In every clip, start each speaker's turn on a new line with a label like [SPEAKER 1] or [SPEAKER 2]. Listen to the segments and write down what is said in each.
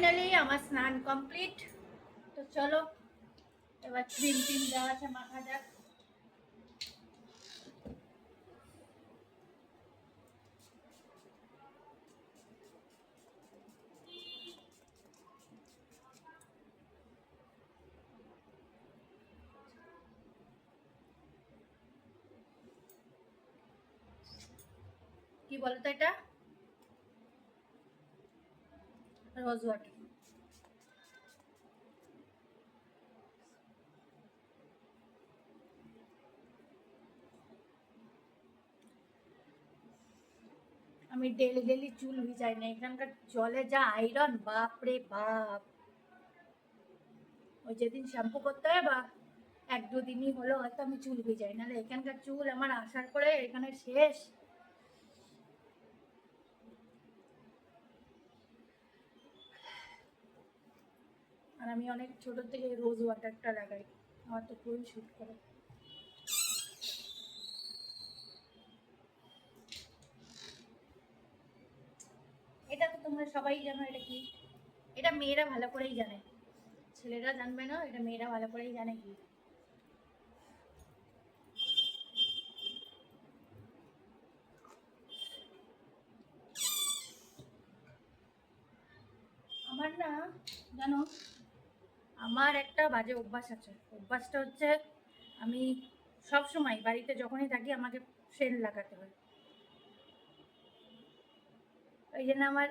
[SPEAKER 1] Finally আমার স্নান complete তো চলো, এবার ক্রিম টিম দেওয়া আছে মাখা যাক কি বলতো এটা? রোজ ওয়াটার আমি ডেলি ডেলি চুল ভিজাই না, এখানকার জলে যা আয়রন বাপ রে বাপ। ওই যেদিন শ্যাম্পু করতে হয় বা এক দুদিনই হলো, হয়তো আমি চুল ভিজাই নাহলে এখানকার চুল আমার আসার পরে এখানে শেষ। আর আমি অনেক ছোট থেকে রোজ ওয়াটারটা লাগাই। আমার তো খুবই শুট করে। এটা তো তোমরা সবাই জানো, এটা কি? এটা মেয়েরা ভালো করেই জানে। ছেলেরা জানবে না, এটা মেয়েরা ভালো করেই জানে কি। আমার না, জানো আমার একটা বাজে অভ্যাস আছে। অভ্যাসটা হচ্ছে আমি সব সময় বাড়িতে যখনই থাকি আমাকে সেন্ট লাগাতে হয়। ওই জন্য আমার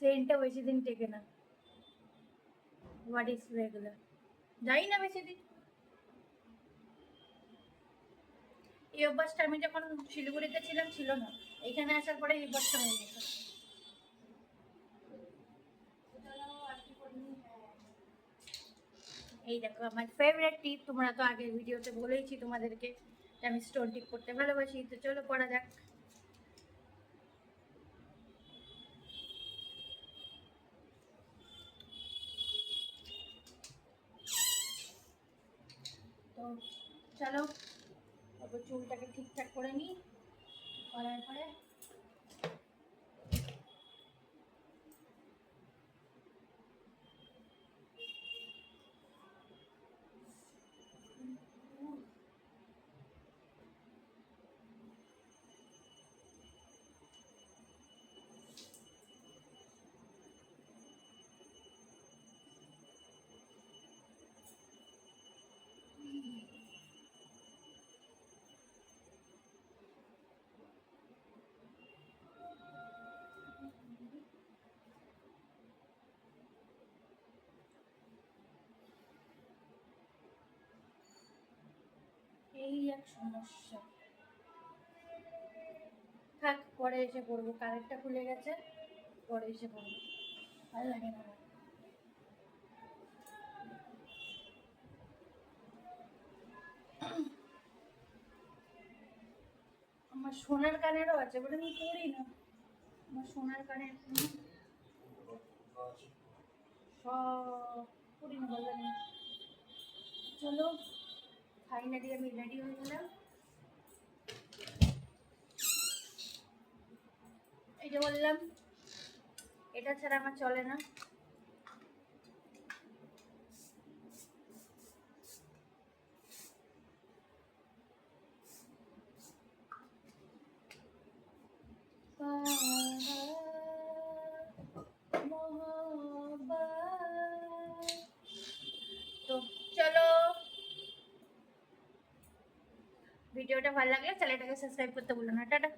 [SPEAKER 1] সেন্টটা বেশি দিন টেকে না। হোয়াট ইজ রেগুলার যাই না বেশি দিন। এই অভ্যাসটা আমি যখন শিলিগুড়িতে ছিলাম, ছিল না। এখানে আসার পরে এই অভ্যাসটা হয়ে গেছে। এই দেখো, আমার ফেভারিট টিপ তোমরা তো আগের ভিডিওতে বলেইছি তোমাদেরকে যে আমি স্টোন টিপ করতে ভালোবাসি। তো চলো পড়া যাক। তো চলো, তারপর চুলটাকে ঠিকঠাক করে নিই, করার পরে এই এক সমস্যা। থাক, পরে এসে পড়ব। কারেন্টটা খুলে গেছে, পরে এসে পড়ব। ভালো লাগে না। আমার। সোনার কানেরও আছে, বলে আমি করি না। আমার সোনার কোনো সব করি না বললাম চলো। ফাইনালি আমি রেডি হয়ে গেলাম। যে বললাম এটা ছাড়া আমার চলে না তো চলো ভিডিওটা ভালো লাগলে চ্যানেলটাকে সাবস্ক্রাইব করতে ভুলো না। টাটা।